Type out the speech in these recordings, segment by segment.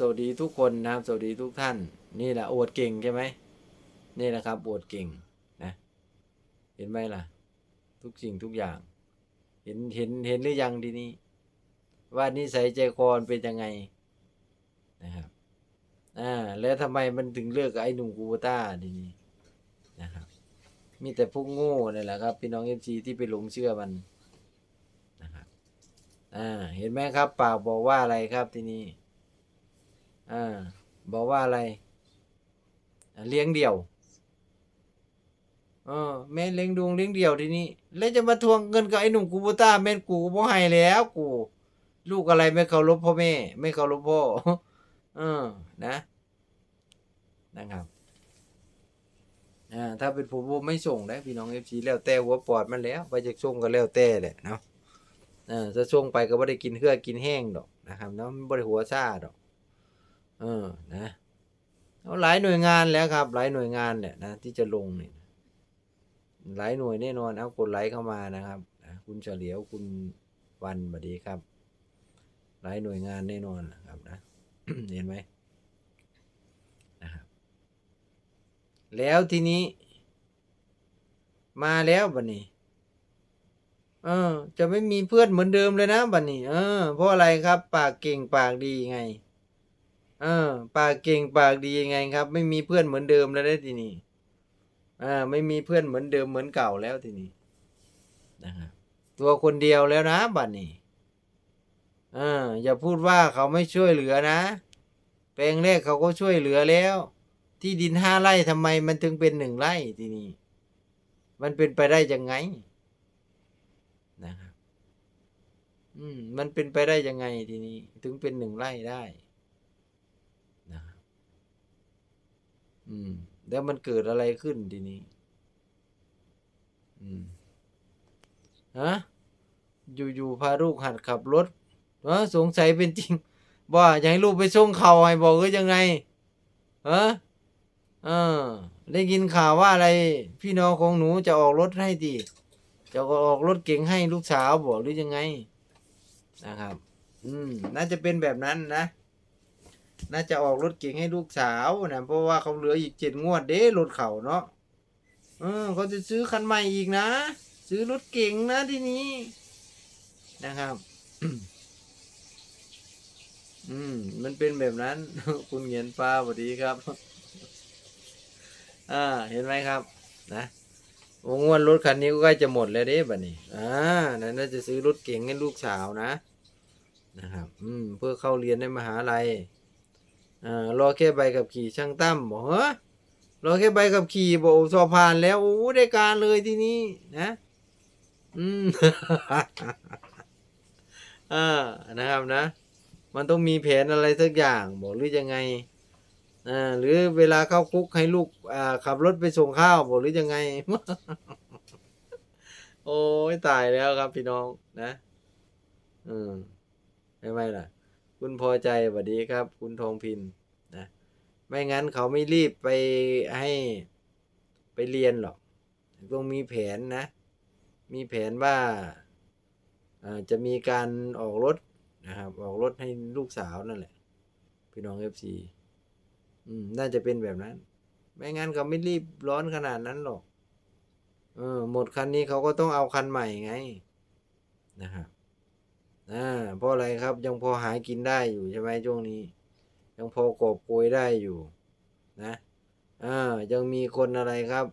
สวัสดีทุกคนนะครับ สวัสดีทุกท่าน นี่แหละอวดเก่งใช่ไหมนี่แหละครับอวดเก่งนะ เห็นไหมล่ะ ทุกสิ่งทุกอย่าง เห็นเห็นเห็นหรือยังทีนี้ ว่านิสัยใจคอนเป็นยังไงนะครับอ่าแล้วทำไมมันถึงเลือกกับไอ้หนุ่มกูต้าทีนี้นะครับ มีแต่พวกโง่นี่แหละครับพี่น้องเอฟซีที่ไปหลงเชื่อมันนะครับอ่าเห็นไหมครับปากบอกว่าอะไรครับทีนี้ อ่าบอกว่าอะไร เลี้ยงเดี่ยวเออแม่เลี้ยงดวงเลี้ยงเดี่ยวทีนี้ แล้วจะมาทวงเงินกับไอ้หนุ่มกูโบต้าแม่กูก็บ่ให้แล้วกู ลูกอะไรไม่เคารพพ่อแม่ ไม่เคารพพ่อเออนะ นะครับอ่าถ้าเป็นผมผมไม่ส่งนะพี่น้องเอฟซีแล้วแต่หัวปอดมันแล้ว ไปจะส่งก็แล้วแต่แหละเนาะเออจะส่งไปก็ไม่ได้กินเพื่อกินแห้งดอกนะครับเนาะมันบ่ได้หัวซาดอก เออนะเอาหลายหน่วยงานแล้วครับ หลายหน่วยงานเนี่ยนะที่จะลงเนี่ยหลายหน่วยแน่นอนเอากดไลค์เข้ามานะครับนะคุณเฉลียวคุณวันสวัสดีครับ หลายหน่วยงานแน่นอนนะครับนะเห็นไหมนะครับ แล้วทีนี้ มาแล้วบัดนี้ เออ จะไม่มีเพื่อนเหมือนเดิมเลยนะบัดนี้ เออเพราะอะไรครับ ปากเก่งปากดีไง เออ ปากเก่งปากดียังไงครับ ไม่มีเพื่อนเหมือนเดิมแล้วได้ทีนี้อ่าไม่มีเพื่อนเหมือนเดิมเหมือนเก่าแล้วทีนี้นะครับตัวคนเดียวแล้วนะบัดนี้อ่าอย่าพูดว่าเขาไม่ช่วยเหลือนะ แปลงแรกเขาก็ช่วยเหลือแล้ว ที่ดินห้าไร่ทำไมมันถึงเป็นหนึ่งไร่ทีนี้มันเป็นไปได้ยังไงนะครับ อืม มันเป็นไปได้ยังไงทีนี้ ถึงเป็นหนึ่งไร่ได้ นะครับ อืม แล้วมันเกิดอะไรขึ้นทีนี้ อืมฮะอยู่ๆพาลูกหัดขับรถฮะสงสัยเป็นจริงว่าอยากให้ลูกไปส่งเขาให้บอกก็ยังไงฮะเออ ได้ยินข่าวว่าอะไร พี่น้องของหนูจะออกรถให้ดีจะออกรถเก่งให้ลูกสาวบอกหรือยังไง นะครับ อืม น่าจะเป็นแบบนั้นนะ น่าจะออกรถเก่งให้ลูกสาวนะเพราะว่าเขาเหลืออีกเจ็ดงวดเด้รถเขาเนาะเออเขาจะซื้อคันใหม่อีกนะ ซื้อรถเก่งนะทีนี้นะครับ อืม มันเป็นแบบนั้น คุณเงียนฟ้าสวัสดีครับ อ่า เห็นไหมครับ นะวงวนรถคันนี้ก็ใกล้จะหมดแล้วเด้บัดนี้ อ่านั่นน่าจะซื้อรถเก่งให้ลูกสาวนะ นะครับ อืม เพื่อเข้าเรียนในมหาลัย อ่ารอแค่ใบขับขี่ช่างตั้มบอกเฮ้ยรอแค่ใบขับขี่บอกสอบผ่านแล้วโอ้ได้การเลยทีนี้นะ อืมอ่านะครับนะ มันต้องมีแผนอะไรสักอย่างบอกหรือยังไงอ่าหรือเวลาเข้าคุกให้ลูกอ่าขับรถไปส่งข้าวบอกหรือยังไง โอ้ยตายแล้วครับพี่น้องนะ อืมไม่ไหมล่ะ คุณพอใจสวัสดีครับ คุณทองพินนะไม่งั้นเขาไม่รีบไปให้ไปเรียนหรอก ต้องมีแผนนะ มีแผนว่าจะมีการออกรถนะครับ ออกรถให้ลูกสาวนั่นแหละ พี่น้องเอฟซีอืมน่าจะเป็นแบบนั้น ไม่งั้นเขาไม่รีบร้อนขนาดนั้นหรอก เออ หมดคันนี้เขาก็ต้องเอาคันใหม่ไงนะครับ อ่าเพราะอะไรครับยังพอหากินได้อยู่ใช่ไหมช่วงนี้ ยังพอกอบโกยได้อยู่นะอ่ายังมีคนอะไรครับ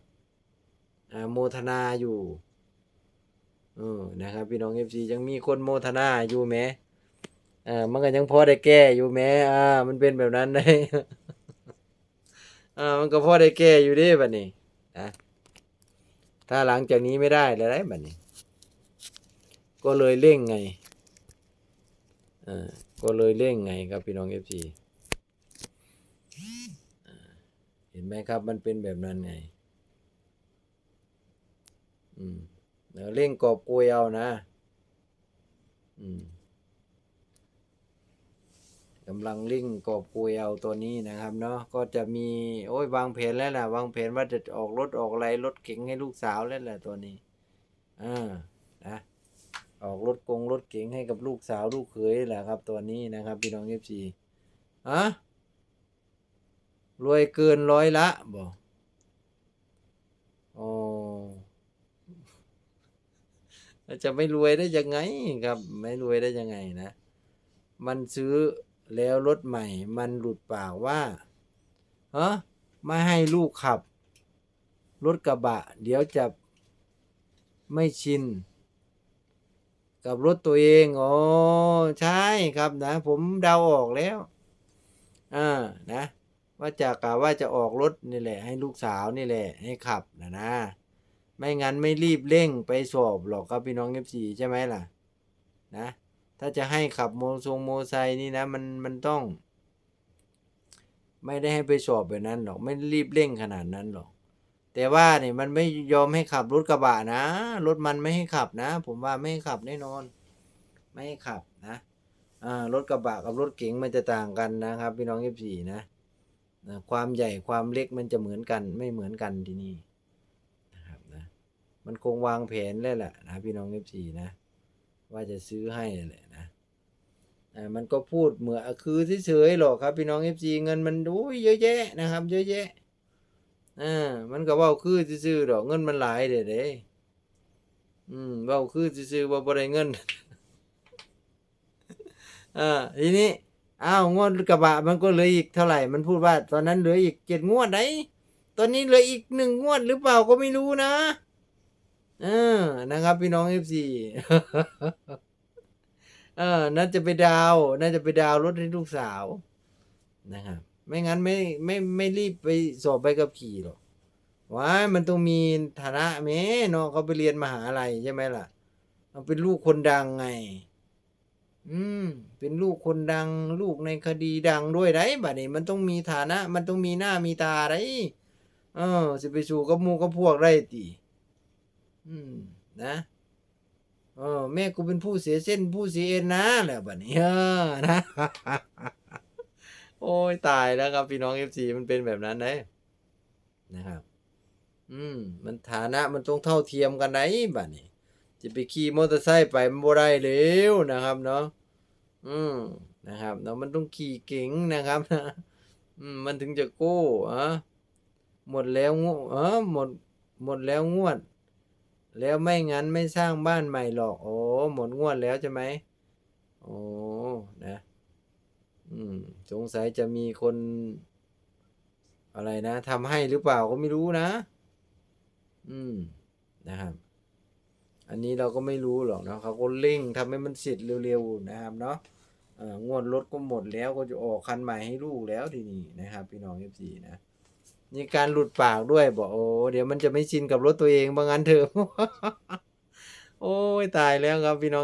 อ่าโมทนาอยู่เออนะครับ พี่น้องเอฟซียังมีคนโมทนาอยู่แหมอ่ามันก็ยังพอได้แก้อยู่แหมอ่า มันเป็นแบบนั้นได้อ่ามันก็พอได้แก้อยู่ดิบัดนี้นะถ้าหลังจากนี้ไม่ได้แล้วได้บัดนี้ ก็เลยเร่งไง อ่าก็เลยเร่งไงครับพี่น้องเอฟซีเห็นไหมครับมันเป็นแบบนั้นไง อืมแล้วเร่งกอบโกยเอานะ อืมกำลังเร่งกอบโกยเอาตัวนี้นะครับเนาะก็จะมีโอ้ยวางแผนแล้วล่ะวางแผนว่าจะออกรถออกอะไรรถเก๋งให้ลูกสาวแล้วแหละตัวนี้อ่านะ ออกรถกงรถเก๋งให้กับลูกสาวลูกเขยแหละครับตัวนี้นะครับพี่น้องเอฟซีฮะรวยเกินร้อยละบอกอ๋อจะไม่รวยได้ยังไงครับ ไม่รวยได้ยังไงนะ มันซื้อแล้วรถใหม่ มันหลุดปากว่าฮะไม่ให้ลูกขับ รถกระบะ เดี๋ยวจะไม่ชิน กับรถตัวเองอ๋อใช่ครับนะ ผมเดาออกแล้วอ่านะ ว่าจะกะว่าจะออกรถนี่แหละ ให้ลูกสาวนี่แหละ ให้ขับนะนะ ไม่งั้นไม่รีบเร่งไปสอบหรอกครับพี่น้องเอฟซีใช่ไหมล่ะ นะ ถ้าจะให้ขับโมทรงโมไซนี่นะ มันมันต้อง ไม่ได้ให้ไปสอบแบบนั้นหรอก ไม่รีบเร่งขนาดนั้นหรอก แต่ว่าเนี่ยมันไม่ยอมให้ขับรถกระบะนะ รถมันไม่ให้ขับนะ ผมว่าไม่ให้ขับแน่นอน ไม่ให้ขับนะอ่ารถกระบะกับรถเก๋งมันจะต่างกันนะครับ พี่น้องเอฟซีนะนะความใหญ่ความเล็กมันจะเหมือนกันไม่เหมือนกันที่นี่นะครับนะมันคงวางแผนแล้วแหละนะพี่น้องเอฟซีนะ ว่าจะซื้อให้แหละนะมันก็พูดเหมือนคือเฉยๆหรอกครับ พี่น้องเอฟซีเงินมันดูเยอะแยะนะครับ เยอะแยะ อ่ามันก็เว้าคือซื่อๆดอกเงินมันหลายเด้เด้อืมเว้าคือซื่อๆว่าบ่ได้เงินอ่าทีนี้อ้าวงวดกระบะมันก็เหลืออีกเท่าไหร่มันพูดว่า ตอนนั้นเหลืออีกเจ็ดงวดไหนตอนนี้เหลืออีกหนึ่งงวดหรือเปล่าก็ไม่รู้นะเออนะครับ พี่น้องเอฟซีเออน่าจะไปดาว น่าจะไปดาวรถให้ลูกสาวนะครับ ไม่งั้นไม่ไม่ไม่รีบไปสอบใบขับขี่หรอกว้ามันต้องมีฐานะแม่เนาะเขาไปเรียนมหาลัยใช่ไหมล่ะเขาเป็นลูกคนดังไง อืม เป็นลูกคนดัง ลูกในคดีดังด้วยได้บัดนี้มันต้องมีฐานะ มันต้องมีหน้ามีตาได้เออสิไปสู่กับมูกับพวกได้ติอืม นะเออแม่กูเป็นผู้เสียเส้นผู้เสียเอ็นนะแหละบัดนี้เออนะ โอ้ยตายแล้วครับ พี่น้องเอฟซีมันเป็นแบบนั้นเลยนะครับ อืม มันฐานะมันต้องเท่าเทียมกันไหนบัดนี้จะไปขี่มอเตอร์ไซค์ไปมันบ่ได้เร็วนะครับเนาะอืมนะครับเนาะมันต้องขี่เก่งนะครับอืมมันถึงจะโก้อะหมดแล้วงวเออหมดหมดแล้วงวด แล้วไม่งั้นไม่สร้างบ้านใหม่หรอกโอ้หมดงวดแล้วใช่ไหมโอ้นะ อืม สงสัยจะมีคน อะไรนะทำให้หรือเปล่าก็ไม่รู้นะ อืมนะครับ อันนี้เราก็ไม่รู้หรอกนะเขาก็เร่งทำให้มันเสร็จเร็วๆนะครับ เนาะงวดรถก็หมดแล้วก็จะออกคันใหม่ให้ลูกแล้วทีนี้นะครับ พี่น้องเอฟซีนะมีการหลุดปากด้วยบอกโอ้เดี๋ยวมันจะไม่ชินกับรถตัวเองบางงั้นเถอะ โอ้ยตายแล้วครับพี่น้อง